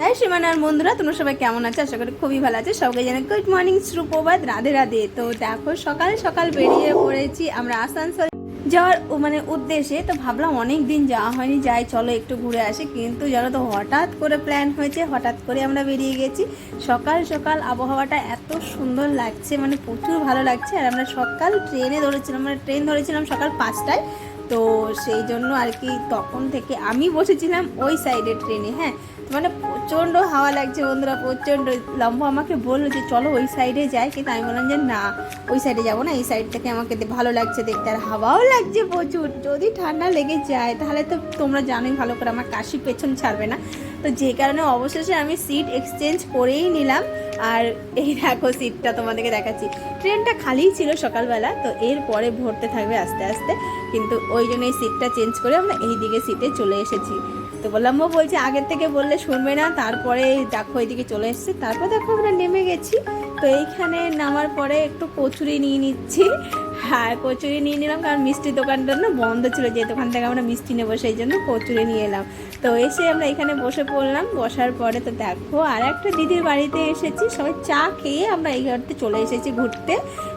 তাই সীমানার বন্ধুরা, তোমরা সবাই কেমন আছে? আশা করি খুবই ভালো আছে। সবাই জানে গুড মর্নিং সুপ্রভাত, রাধে রাধে। তো দেখো, সকাল সকাল বেরিয়ে পড়েছি আমরা আসানসোল যাওয়ার মানে উদ্দেশ্যে। তো ভাবলাম অনেক দিন যাওয়া হয়নি, যাই চলো একটু ঘুরে আসি। কিন্তু জানো তো, হঠাৎ করে প্ল্যান হয়েছে, হঠাৎ করে আমরা বেরিয়ে গেছি। সকাল সকাল আবহাওয়াটা এত সুন্দর লাগছে মানে প্রচুর ভালো লাগছে। আর আমরা সকাল ট্রেনে ধরেছিলাম মানে ট্রেন ধরেছিলাম সকাল পাঁচটায়। তো সেই জন্য আর কি তখন থেকে আমি বসেছিলাম ওই সাইডে ট্রেনে হ্যাঁ। মানে প্রচণ্ড হাওয়া লাগছে বন্ধুরা, প্রচণ্ড। লম্বা আমাকে বলল যে, চলো ওই সাইডে যাই। কিন্তু আমি বললাম যে, না, ওই সাইডে যাব না। এই সাইড থেকে আমাকে ভালো লাগছে দেখতে। আর হাওয়াও লাগছে প্রচুর। যদি ঠান্ডা লেগে যায়, তাহলে তো তোমরা জানোই ভালো করে আমার কাশি পেছন ছাড়বে না। তো যে কারণে অবশেষে আমি সিট এক্সচেঞ্জ করেই নিলাম। আর এই দেখো সিটটা তোমাদেরকে দেখাচ্ছি। ট্রেনটা খালিই ছিল সকালবেলা, তো এরপরে ভরতে থাকবে আস্তে আস্তে। কিন্তু ওই জন্য এই সিটটা চেঞ্জ করে আমরা এই দিকে সিটে চলে এসেছি। তো বললাম। ও বলছে, আগের থেকে বললে শুনবে না, তারপরে দেখো এইদিকে চলে এসছে। তারপর দেখো আমরা নেমে গেছি। তো এইখানে নামার পরে একটু কচুরি নিয়ে নিচ্ছি। হ্যাঁ কচুরি নিয়ে নিলাম, কারণ মিষ্টির দোকানটা না বন্ধ ছিল যে দোকান থেকে আমরা মিষ্টি নেব, সেই জন্য কচুরি নিয়ে এলাম। তো এসে আমরা এখানে বসে পড়লাম, বসার পরে তো দেখো, আর একটা দিদির বাড়িতে এসেছি, সবাই চা খেয়ে আমরা এই ঘরতে চলে এসেছি ঘুরতে।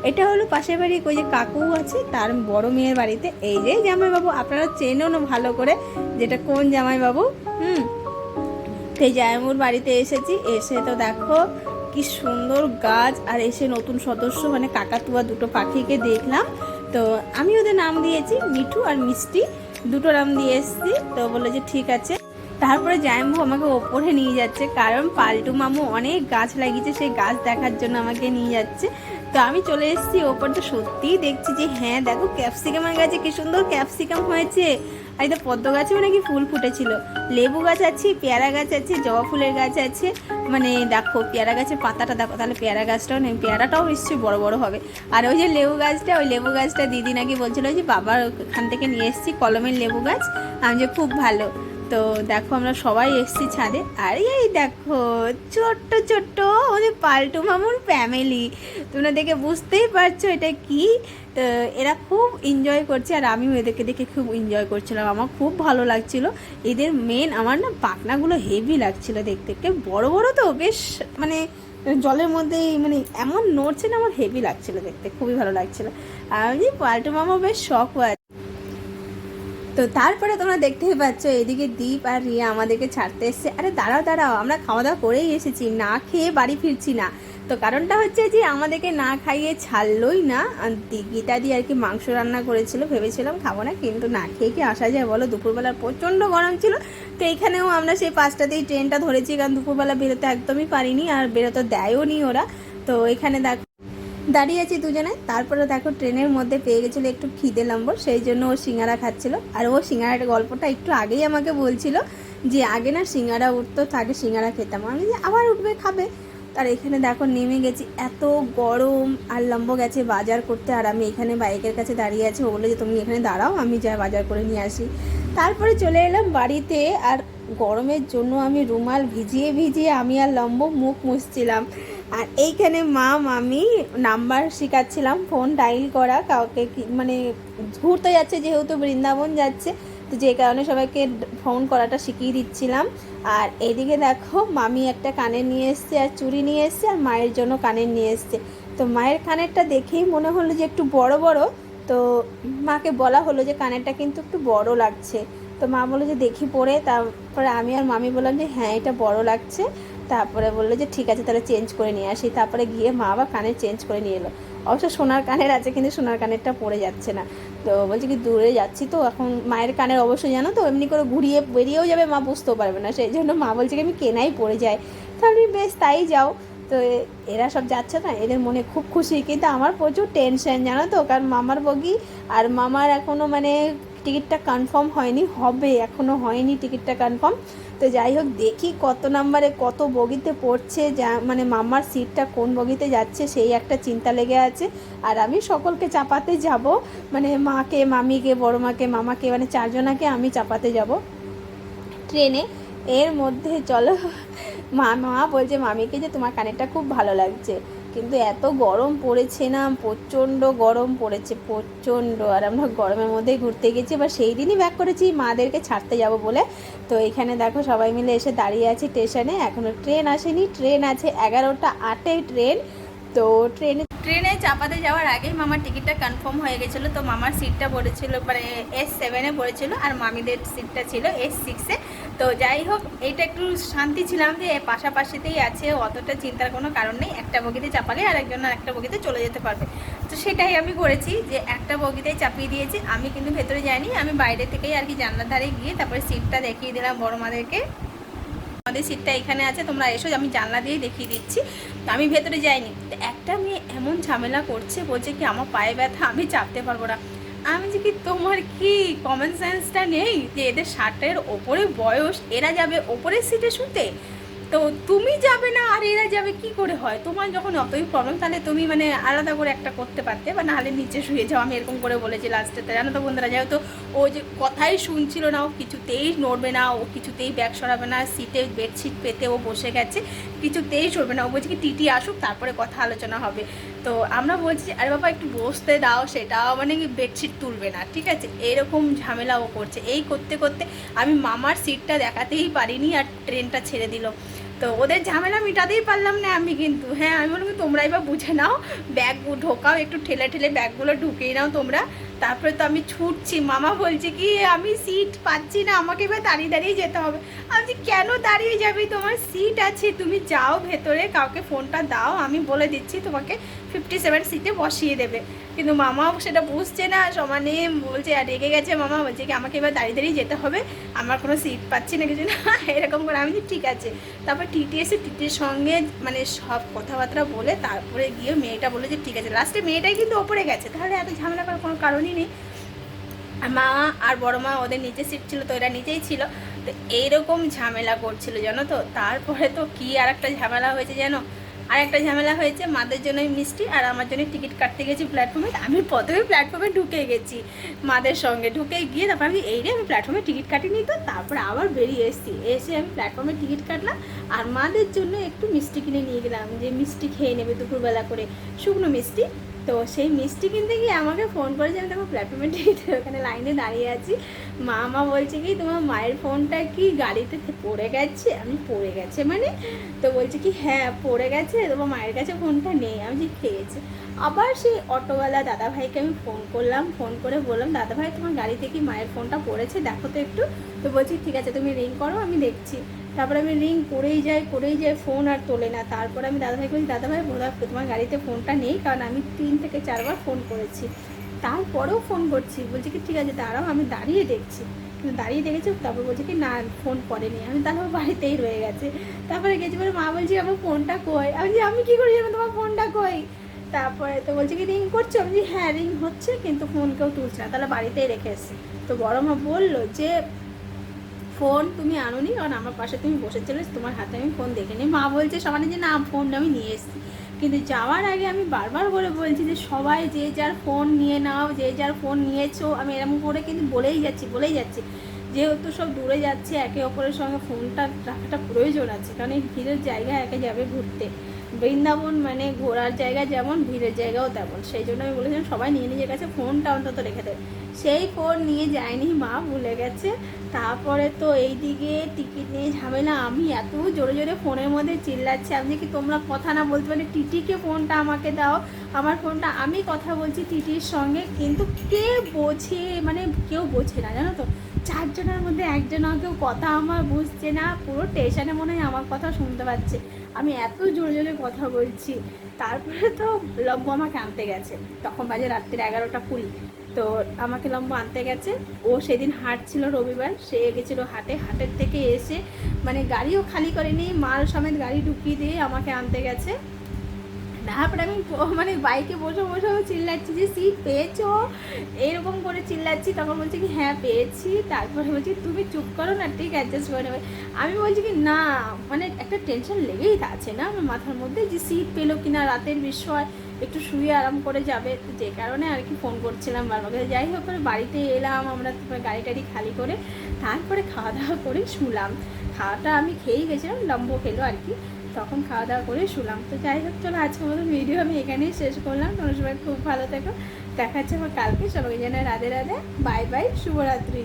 এটা হলো পাশের বাড়ি ওই যে কাকু আছে, তার বড় মেয়ের বাড়িতে। এই যে জামাইবাবু, আপনারা চেনেও না ভালো করে যেটা কোন জামাইবাবু, হুম? এই জামাইবাবুর বাড়িতে এসেছি, এসে তো দেখো কি সুন্দর গাছ আর এসে নতুন সদস্য মানে কাকাতুয়া দুটো পাখিকে দেখলাম। তো আমি ওদের নাম দিয়েছি মিঠু আর মিষ্টি। দুটো নাম দিয়ে এসেছি, তো বলল যে ঠিক আছে। তারপরে জায়ম্বু আমাকে ওপরে নিয়ে যাচ্ছে, কারণ পাল্টু মামু অনেক গাছ লাগিয়েছে, সেই গাছ দেখার জন্য আমাকে নিয়ে যাচ্ছে। তো আমি চলে এসেছি ওপর তো সত্যিই দেখছি যে হ্যাঁ দেখো ক্যাপসিকামের গাছে কি সুন্দর ক্যাপসিকাম হয়েছে। আর তো পদ্ম গাছেও নাকি ফুল ফুটেছিল। লেবু গাছ আছে, পেয়ারা গাছ আছে, জবা ফুলের গাছ আছে। মানে দেখো, পেয়ারা গাছের পাতাটা দেখো, তাহলে পেয়ারা গাছটাও নেই, পেয়ারাটাও নিশ্চয়ই বড় বড় হবে। আর ওই যে লেবু গাছটা, ওই লেবু গাছটা দিদি নাকি বলছিল যে বাবার ওখান থেকে নিয়ে এসেছি, কলমের লেবু গাছ। আমি যে, খুব ভালো। তো দেখো আমরা সবাই এসেছি ছাদে। আর এই দেখো, ছোট্ট ছোট্ট ওদের পাল্টু মামুর ফ্যামিলি তোমরা দেখে বুঝতেই পারছ এটা কি। তো এরা খুব এনজয় করছে, আর আমিও এদেরকে দেখে খুব এনজয় করছিলাম। আমার খুব ভালো লাগছিল। এদের মেন আমার না পাখনাগুলো হেভি লাগছিল দেখতে। কে বড় বড় তো? বেশ মানে জলের মধ্যে মানে এমন নড়ছে না, আমার হেভি লাগছিল দেখতে। খুবই ভালো লাগছিল। আর আমি পাল্টু মামা বেশ শখ তো তারপরে তোমরা দেখতেই পাচ্ছ, এদিকে দীপ আর রিয়া আমাদেরকে ছাড়তে এসছে। আরে দাঁড়াও দাঁড়াও, আমরা খাওয়া দাওয়া করেই এসেছি, না খেয়ে বাড়ি ফিরছি না। তো কারণটা হচ্ছে যে আমাদেরকে না খাইয়ে ছাড়লোই না। গীতা দিয়ে আর কি মাংস রান্না করেছিল, ভেবেছিলাম খাব না, কিন্তু না খেয়ে কি আসা যায় বলো? দুপুরবেলা প্রচণ্ড গরম ছিল, তো এখানেও আমরা সেই পাঁচটাতেই ট্রেনটা ধরেছি, কারণ দুপুরবেলা বেরোতে একদমই পারিনি, আর বেরোতে দেয়ও নি ওরা। তো এখানে দেখ দাঁড়িয়ে আছি দুজনে। তারপরে দেখো ট্রেনের মধ্যে পেয়ে গেছিল একটু খিদে লম্বর, সেই জন্য ও সিঙ্গারা খাচ্ছিল। আর ও সিঙ্গারার গল্পটা একটু আগেই আমাকে বলছিল যে, আগে না সিঙ্গারা উঠতো তাকে সিঙ্গারা খেতাম। আমি যে, আবার উঠবে, খাবে। তার এখানে দেখো নেমে গেছি, এত গরম আর লম্ব গেছে বাজার করতে। আর আমি এখানে বাইকের কাছে দাঁড়িয়ে আছি, ও বলে যে, তুমি এখানে দাঁড়াও, আমি যা বাজার করে নিয়ে আসি। তারপরে চলে এলাম বাড়িতে, আর গরমের জন্য আমি রুমাল ভিজিয়ে ভিজিয়ে আমি আর লম্ব মুখ মুছছিলাম। আর এইখানে মা, মামি নাম্বার শেখাচ্ছিলাম ফোন ডাইল করা, কাউকে মানে ঘুরতে যাচ্ছে যেহেতু বৃন্দাবন যাচ্ছে, তো যে কারণে সবাইকে ফোন করাটা শিখিয়ে দিচ্ছিলাম। আর এদিকে দেখো, মামি একটা কানের নিয়ে এসছে, আর চুড়ি নিয়ে এসছে, আর মায়ের জন্য কানের নিয়ে এসছে। তো মায়ের কানেরটা দেখেই মনে হলো যে একটু বড় বড়। তো মাকে বলা হলো যে কানেরটা কিন্তু একটু বড় লাগছে। তো মা বলল যে দেখি পরে, তারপরে আমি আর মামি বললাম যে হ্যাঁ এটা বড় লাগছে। তারপরে বলল যে, ঠিক আছে, তাহলে চেঞ্জ করে নিয়ে আসি। তারপরে গিয়ে মা আবার কানের চেঞ্জ করে নিয়ে এলো। অবশ্য সোনার কানের আছে, কিন্তু সোনার কানেরটা পড়ে যাচ্ছে না। তো বলছে কি, দূরে যাচ্ছি তো, এখন মায়ের কানের অবশ্যই জানো তো, এমনি করে ঘুরিয়ে বেরিয়েও যাবে, মা বুঝতেও পারবে না। সেই জন্য মা বলছে কি, আমি কেনাই পড়ে যাই। তাহলে বেশ, তাই যাও। তো এরা সব যাচ্ছে না, এদের মনে খুব খুশি, কিন্তু আমার প্রচুর টেনশন জানো তো, কারণ মামার বগি আর মামার এখনও মানে টিকিটটা কনফার্ম হয়নি, হবে এখনও হয়নি টিকিটটা কনফার্ম তো যাই হোক, দেখি কত নাম্বারে কত বগিতে পড়ছে, যা মানে মামার সিটটা কোন বগিতে যাচ্ছে, সেই একটা চিন্তা লেগে আছে। আর আমি সকলকে চাপাতে যাব মানে মাকে, মামিকে বড় মাকে মামাকে মানে চারজনাকে আমি চাপাতে যাব ট্রেনে। এর মধ্যে চলো, মা মা বলছে, মামিকে যে তোমার কানেরটা খুব ভালো লাগছে। কিন্তু এত গরম পড়েছে না, প্রচণ্ড গরম পড়েছে, প্রচণ্ড। আর আমরা গরমের মধ্যেই ঘুরতে গেছি, এবার সেই দিনই ব্যাক করেছি, মাদেরকে ছাড়তে যাব বলে। তো এখানে দেখো সবাই মিলে এসে দাঁড়িয়ে আছি স্টেশনে এখনও ট্রেন আসেনি ট্রেন আছে এগারোটা আটে ট্রেন তো ট্রেনে ট্রেনে চাপাতে যাওয়ার আগেই মামার টিকিটটা কনফার্ম হয়ে গেছিল, তো মামার সিটটা পড়েছিল মানে এস সেভেনে পড়েছিল আর মামিদের সিটটা ছিল এস সিক্সে তো যাই হোক, এইটা একটু শান্তি ছিলাম যে পাশাপাশিতেই আছে, অতটা চিন্তার কোনো কারণ নেই। একটা বগিতে চাপালে আর একজন আর একটা বগিতে চলে যেতে পারবে। তো সেটাই আমি করেছি যে একটা বগিতেই চাপিয়ে দিয়েছি। আমি কিন্তু ভেতরে যাইনি, আমি বাইরে থেকেই আর কি জানলার ধারে গিয়ে তারপরে সিটটা দেখিয়ে দিলাম বড় মাদেরকে। আমাদের সিটটা এখানে আছে, তোমরা এসো, আমি জানলা দিয়ে দেখিয়ে দিচ্ছি। তো আমি ভেতরে যাইনি। একটা মেয়ে এমন ঝামেলা করছে, বলছে কি আমার পায়ে ব্যথা, আমি চাপতে পারব না। আমি যে কি তোমার কি কমন সেন্সটা নেই যে এদের ষাটের ওপরে বয়স, এরা যাবে ওপরের সিটে শুতে? তো তুমি যাবে না আর এরা যাবে, কি করে হয়? তোমার যখন অতই প্রবলেম তাহলে তুমি মানে আলাদা করে একটা করতে পারতে, বা নাহলে নিচে শুয়ে যাও। আমি এরকম করে বলেছি লাস্টেতে জানো তো বন্ধুরা যেহেতু ও যে কথাই শুনছিল না, ও কিছুতেই নড়বে না, ও কিছুতেই ব্যাগ সরাবে না সিটে বেডশিট পেতে ও বসে গেছে, কিছুতেই সরবে না। ও বলছে কি টিটি আসুক, তারপরে কথা আলোচনা হবে। তো আমরা বলছি, আরে বাবা, একটু বসতে দাও, সেটাও মানে কি বেডশিট তুলবে না। ঠিক আছে? এরকম ঝামেলা ও করছে। এই করতে করতে আমি মামার সিটটা দেখাতেই পারিনি আর ট্রেনটা ছেড়ে দিল। তো ওদের ঝামেলা মিটাতেই পারলাম না আমি কিন্তু। হ্যাঁ আমি বললাম তোমরাই বা বুঝে নাও, ব্যাগ ঢোকাও, একটু ঠেলে ঠেলে ব্যাগগুলো ঢুকিয়ে নাও তোমরা। তারপরে তো আমি ছুটছি। মামা বলছে কি, আমি সিট পাচ্ছি না, আমাকে এবার দাঁড়িয়ে দাঁড়িয়ে যেতে হবে। আমি কেন দাঁড়িয়ে যাবি? তোমার সিট আছে, তুমি যাও ভেতরে, কাউকে ফোনটা দাও, আমি বলে দিচ্ছি তোমাকে ফিফটি সেভেন সিটে বসিয়ে দেবে। কিন্তু মামাও সেটা বুঝছে না, সমানে বলছে, আর রেগে গেছে মামা, বলছে কি, আমাকে এবার দাঁড়িয়ে দাঁড়িয়ে যেতে হবে, আমার কোনো সিট পাচ্ছি না, কিছু না। এরকম করে আমি ঠিক আছে। তারপর টিটি এসে টিটির সঙ্গে মানে সব কথাবার্তা বলে তারপরে গিয়ে মেয়েটা বলে যে, ঠিক আছে। লাস্টে মেয়েটাই কিন্তু ওপরে গেছে, তাহলে এত ঝামেলা করার কোনো কারণই আর মা আর বড় মা ওদের নিচে সিট ছিল, তো এরা নিচেই ছিল। তো এইরকম ঝামেলা করছিল, জানো তো? তারপরে তো কি আর একটা ঝামেলা হয়েছে জানো? আর একটা ঝামেলা হয়েছে, মাদের জন্য মিষ্টি আর আমার জন্য টিকিট কাটতে গেছি প্ল্যাটফর্মে আমি প্রথমে প্ল্যাটফর্মে ঢুকে গেছি, মাদের সঙ্গে। ঢুকে গিয়ে তারপর আমি এই রে, আমি প্ল্যাটফর্মে টিকিট কাটিনি তো, তারপরে আবার বেরিয়ে এসেছি। এসে আমি প্ল্যাটফর্মে টিকিট কাটলাম আর মাদের জন্য একটু মিষ্টি কিনে নিয়ে গেলাম, যে মিষ্টি খেয়ে নেবে দুপুরবেলা করে। শুকনো মিষ্টি তো সেই মিষ্টি কিনতে গিয়ে আমাকে ফোন করেছে আমি তখন প্ল্যাটফর্মে টিকিট ওখানে লাইনে দাঁড়িয়ে আছি। মা মা বলছে কি, তোমার মায়ের ফোনটা কি গাড়িতে পড়ে গেছে? আমি পড়ে গেছে মানে? তো বলছে কি হ্যাঁ পড়ে গেছে, তোমার মায়ের কাছে ফোনটা নেই। আমি যে খেয়েছি আবার সেই অটোওয়ালা দাদাভাইকে আমি ফোন করলাম ফোন করে বললাম, দাদাভাই, তোমার গাড়িতে কি মায়ের ফোনটা পড়েছে? দেখো তো একটু। তো বলছি, ঠিক আছে, তুমি রিং করো, আমি দেখছি। তারপরে আমি রিং করেই যাই করেই যাই ফোন আর তোলে না। তারপরে আমি দাদাভাইকে বলছি দাদাভাই বোধ তোমার গাড়িতে ফোনটা নেই কারণ আমি তিন থেকে চারবার ফোন করেছি। তারপরেও ফোন করছি। বলছি কি ঠিক আছে দাঁড়াও আমি দাঁড়িয়ে দেখছি। কিন্তু দাঁড়িয়ে দেখেছি তারপর বলছে কি না ফোন করেনি। আমি তারপর বাড়িতেই রয়ে গেছে। তারপরে গেছি বলে মা বলছি আমার ফোনটা কই? আমি বলছি, আমি কী করি তোমার ফোনটা কই? তারপরে তো বলছে কি রিং করছ? আমি হ্যাঁ রিং হচ্ছে কিন্তু ফোন কেউ তুলছে না। তাহলে বাড়িতেই রেখে এসছি। তো বড় মা বলল যে ফোন তুমি আনোনি, কারণ আমার পাশে তুমি বসেছিলে, তোমার হাতে আমি ফোন দেখে নিই মা বলছে সবাই যে না, ফোন আমি নিয়ে এসেছি। কিন্তু যাওয়ার আগে আমি বারবার করে বলছি যে সবাই যে যার ফোন নিয়ে নাও, যে যার ফোন নিয়েছো, আমি এরকম করে কিন্তু বলেই যাচ্ছি বলেই যাচ্ছি। যেহেতু সব দূরে যাচ্ছে, একে অপরের সঙ্গে ফোনটা রাখাটা প্রয়োজন আছে, কারণ এই ভিড়ের জায়গায় একে যাবে ঘুরতে। বৃন্দাবন মানে ঘোরার জায়গা যেমন, ভিড়ের জায়গাও তেমন। সেই জন্য আমি বলেছিলাম, সবাই নিয়ে নিজের কাছে ফোনটা অন্তত রেখে দেয়। সেই ফোন নিয়ে যায়নি, মা ভুলে গেছে। তারপরে তো এইদিকে টিকিট নিয়ে ঝামেলা, আমি এত জোরে জোরে ফোনের মধ্যে চিল্লাচ্ছি। আপনি কি তোমরা কথা না বলতে পারে টিটিকে ফোনটা আমাকে দাও। আমার ফোনটা আমি কথা বলছি টিটির সঙ্গে, কিন্তু কে বোঝে মানে কেউ বোঝে না, জানো তো? চারজনের মধ্যে একজনও কেউ কথা আমার বুঝছে না, পুরো স্টেশনে মনে হয় আমার কথা শুনতে পাচ্ছে। আমি এত জোরে জোরে কথা বলছি। তারপরে তো লম্ব আমাকে আনতে গেছে। তখন বাজে রাত্রির এগারোটা কুড়ি। তো আমাকে লম্ব আনতে গেছে। ও সেদিন হাট ছিল রবিবার। সে গেছিল হাটে। হাটের থেকে এসে মানে গাড়িও খালি করেনি, মাল সমেত গাড়ি ঢুকিয়ে দিয়ে আমাকে আনতে গেছে। তারপরে আমি মানে বাইকে বসে বসে চিল্লাচ্ছি যে সিট পেয়েছ? এরকম করে চিল্লাচ্ছি, তখন বলছে কি হ্যাঁ পেয়েছি। তারপরে বলছি তুমি চুপ করো না, ঠিক অ্যাডজাস্ট করে নেবে আমি বলছি কি, না মানে একটা টেনশন লেগেই আছে না আমার মাথার মধ্যে যে সিট পেল কিনা, রাতের বিষয় একটু শুয়ে আরাম করে যাবে? যে কারণে আর কি ফোন করছিলাম বারবার। যাই হোক করে বাড়িতে এলাম, আমরা গাড়ি টাড়ি খালি করে, তারপরে খাওয়া দাওয়া করে শুলাম। খাওয়াটা আমি খেয়েই গেছিলাম, লম্ব খেলো আর কি। তখন খাওয়া দাওয়া করে শুলাম। তো যাই হোক, চলো আজকের মতো ভিডিও আমি এখানেই শেষ করলাম। তোমরা সবাই খুব ভালো থেকো। দেখাচ্ছে আমার কালকে। সবাই যেন রাধে রাধে। Bye bye. শুভরাত্রি।